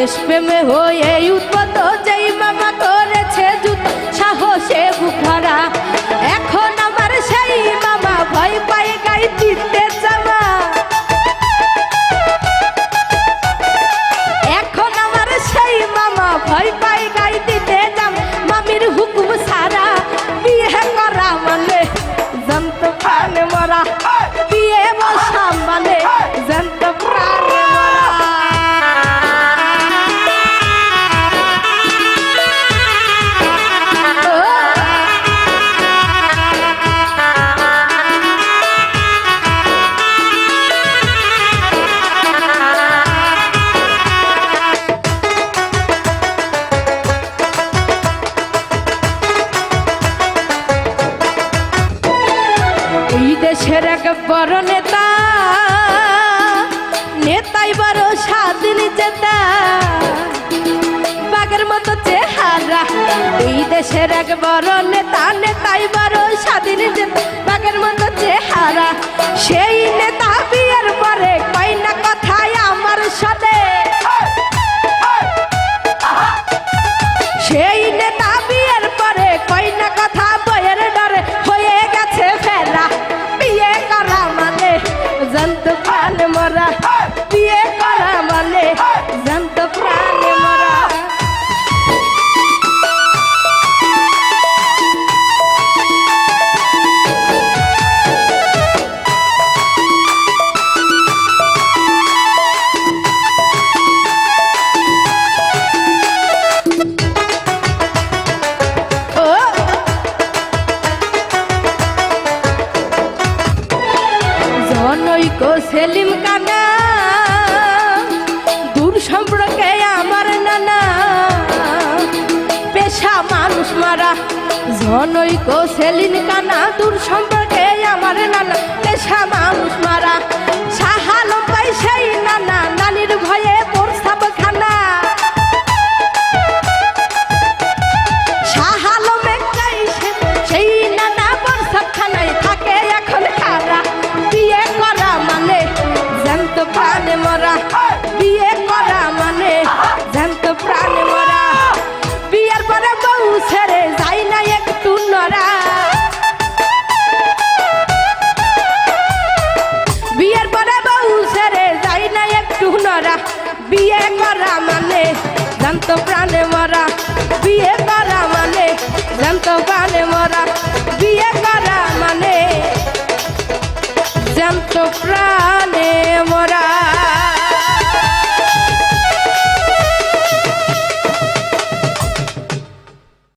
দেশপ্রেমে হয়ে উৎপাদ এই দেশের এক বড় নেতা। নেতাই বড় স্বাধীন চেতা বাঘের মতো চেহারা। এই দেশের এক বড় নেতা, নেতাই বড় স্বাধীন চেতা বাঘের মতো চেহারা। সেই নেতা সেলিম দূর সম্পর্কে আমার নানা। পেশা মানুষ মারা কানা, দূর সম্পর্কে আমার নানা। পেশা মানুষ মারা সাহালো বানে মরা বিয়ে করা মানে জ্যান্ত বানে মরা বিয়ে করা মানে জ্যান্ত প্রাণে মরা।